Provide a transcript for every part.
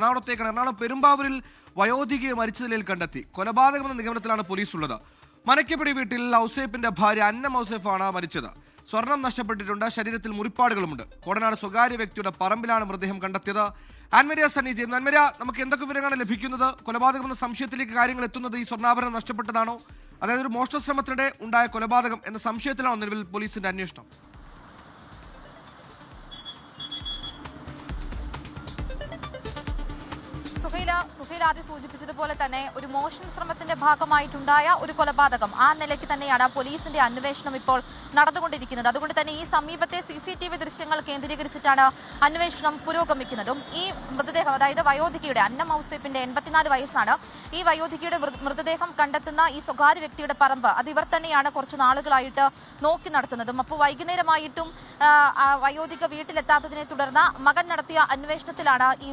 എറണാകുളത്തേക്കാണ്. എറണാകുളം പെരുമ്പാവൂരിൽ വയോധികയെ മരിച്ച നിലയിൽ കണ്ടെത്തി. കൊലപാതകമെന്ന നിഗമനത്തിലാണ് പോലീസ് ഉള്ളത് മനക്കപ്പടി വീട്ടിൽ ഔസേഫിന്റെ ഭാര്യ അന്നം ഔസേഫാണ് മരിച്ചത്. സ്വർണം നഷ്ടപ്പെട്ടിട്ടുണ്ട് ശരീരത്തിൽ മുറിപ്പാടുകളുമുണ്ട്. കോടനാട് സ്വകാര്യ വ്യക്തിയുടെ പറമ്പിലാണ് മൃതദേഹം കണ്ടെത്തിയത്. ആൻമരിയ സണ്ണി ചെയ്യുന്നു ആൻമരിയ നമുക്ക് എന്തൊക്കെ വിവരങ്ങളാണ് ലഭിക്കുന്നത്? കൊലപാതകമെന്ന സംശയത്തിലേക്ക് കാര്യങ്ങൾ എത്തുന്നത് ഈ സ്വർണാഭരണം നഷ്ടപ്പെട്ടതാണോ? അതായത് ഒരു മോഷണ ശ്രമത്തിനിടെ ഉണ്ടായ കൊലപാതകം എന്ന സംശയത്തിലാണോ നിലവിൽ പോലീസിന്റെ അന്വേഷണം? സുഹൈല സുഹൈല ആദ്യം സൂചിപ്പിച്ചതുപോലെ തന്നെ ഒരു മോഷണ ശ്രമത്തിന്റെ ഭാഗമായിട്ടുണ്ടായ ഒരു കൊലപാതകം. ആ നിലയ്ക്ക് തന്നെയാണ് പോലീസിന്റെ അന്വേഷണം ഇപ്പോൾ നടന്നുകൊണ്ടിരിക്കുന്നത്. അതുകൊണ്ട് തന്നെ ഈ സമീപത്തെ സി സി ടി വി ദൃശ്യങ്ങൾ കേന്ദ്രീകരിച്ചിട്ടാണ് അന്വേഷണം പുരോഗമിക്കുന്നതും. ഈ മൃതദേഹം അതായത് വയോധികയുടെ അന്നം ഔസേപ്പിന്റെ എൺപത്തിനാല് വയസ്സാണ്. ഈ വയോധികയുടെ മൃതദേഹം കണ്ടെത്തുന്ന ഈ സ്വകാര്യ വ്യക്തിയുടെ പറമ്പ് അത് ഇവർ തന്നെയാണ് കുറച്ച് നാളുകളായിട്ട് നോക്കി നടത്തുന്നതും. അപ്പോൾ വൈകുന്നേരമായിട്ടും വയോധിക വീട്ടിലെത്താത്തതിനെ തുടർന്ന് മകൻ നടത്തിയ അന്വേഷണത്തിലാണ് ഈ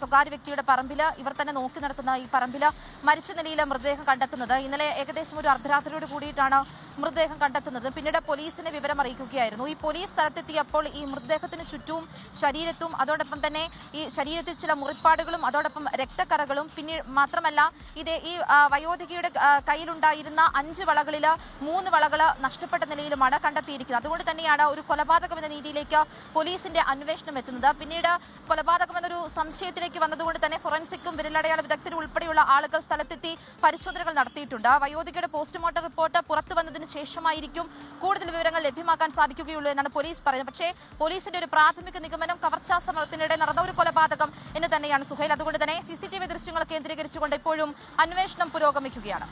സ്വകാര്യ വ്യക്തിയുടെ പറമ്പിൽ ഇവർ തന്നെ നോക്കി നടത്തുന്ന ഈ പറമ്പിൽ മരിച്ച നിലയിൽ മൃതദേഹം കണ്ടെത്തുന്നത്. ഇന്നലെ ഏകദേശം ഒരു അർദ്ധരാത്രിയോട് കൂടിയിട്ടാണ് മൃതദേഹം കണ്ടെത്തുന്നത്. പിന്നീട് പോലീസിനെ വിവരം അറിയിക്കുകയായിരുന്നു. ഈ പോലീസ് സ്ഥലത്തെത്തിയപ്പോൾ ഈ മൃതദേഹത്തിന് ചുറ്റും ശരീരത്തും അതോടൊപ്പം തന്നെ ഈ ശരീരത്തിൽ ചില മുറിപ്പാടുകളും അതോടൊപ്പം രക്തക്കറകളും പിന്നെ മാത്രമല്ല ഇത് ഈ വയോധികയുടെ കയ്യിലുണ്ടായിരുന്ന അഞ്ച് വളകളിൽ മൂന്ന് വളകൾ നഷ്ടപ്പെട്ട നിലയിലുമാണ് കണ്ടെത്തിയിരിക്കുന്നത്. അതുകൊണ്ട് തന്നെയാണ് ഒരു കൊലപാതകം എന്ന രീതിയിലേക്ക് പോലീസിന്റെ അന്വേഷണം എത്തുന്നത്. പിന്നീട് കൊലപാതകം എന്നൊരു സംശയത്തിലേക്ക് വന്നതുകൊണ്ട് തന്നെ ഫോറൻസിക്കും വിരലടയാള വിദഗ്ധരും ഉൾപ്പെടെയുള്ള ആളുകൾ സ്ഥലത്തെത്തി പരിശോധനകൾ നടത്തിയിട്ടുണ്ട്. വയോധികയുടെ പോസ്റ്റ്മോർട്ടം റിപ്പോർട്ട് പുറത്തു വന്നതിന് ശേഷമായിരിക്കും കൂടുതൽ വിവരങ്ങൾ ലഭ്യമാക്കാൻ സാധിക്കുകയുള്ളൂ എന്നാണ് പോലീസ് പറയുന്നത്. പക്ഷേ പോലീസിന്റെ ഒരു പ്രാഥമിക നിഗമനം കവർച്ചാ സമരത്തിനിടെ നടന്ന ഒരു കൊലപാതകം എന്ന് തന്നെയാണ് സുഹൈൽ. അതുകൊണ്ട് തന്നെ സിസിടിവി ദൃശ്യങ്ങൾ കേന്ദ്രീകരിച്ചുകൊണ്ട് ഇപ്പോഴും അന്വേഷണം പുരോഗമിക്കുകയാണ്.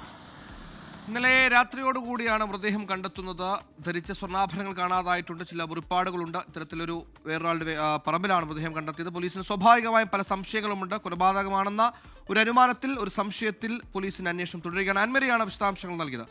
ഇന്നലെ രാത്രിയോടുകൂടിയാണ് മൃതദേഹം കണ്ടെത്തുന്നത്. ധരിച്ച സ്വർണാഭരണങ്ങൾ കാണാതായിട്ടുണ്ട്. ചില മുറിപ്പാടുകളുണ്ട്. ഇത്തരത്തിലൊരു വേറൊരാളുടെ പറമ്പിലാണ് മൃതദേഹം കണ്ടെത്തിയത്. പോലീസിന് സ്വാഭാവികമായും പല സംശയങ്ങളുമുണ്ട്. കൊലപാതകമാണെന്ന ഒരു അനുമാനത്തിൽ ഒരു സംശയത്തിൽ പോലീസിന്റെ അന്വേഷണം തുടരുകയാണ്. അൻമരിയാണ് വിശദാംശങ്ങൾ നൽകിയത്.